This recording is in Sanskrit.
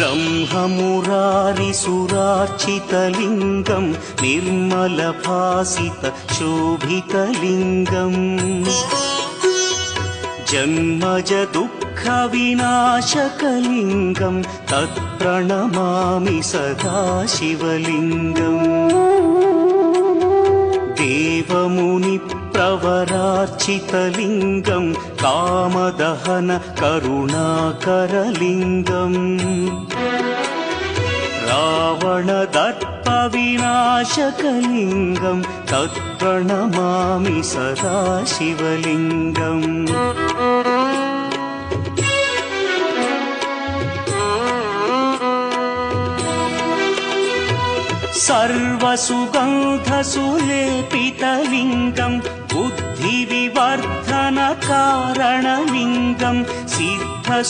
ब्रह्ममुरारिसुरार्चितलिङ्गं निर्मलभासित शोभितलिङ्गम् जन्मज दुःखविनाशकलिङ्गं तत्प्रणमामि सदा शिवलिङ्गम् देवमुनिप्रवरार्चितलिङ्गं कामदहन करुणाकरलिङ्गम्। रावणदर्पविनाशकलिङ्गं तत्प्रणमामि सदा शिवलिङ्गम् सर्वसुगन्धसुलेपितलिङ्गं बुद्धिविवर्धनकारणलिङ्गं सिद्धसुरासुरवन्दित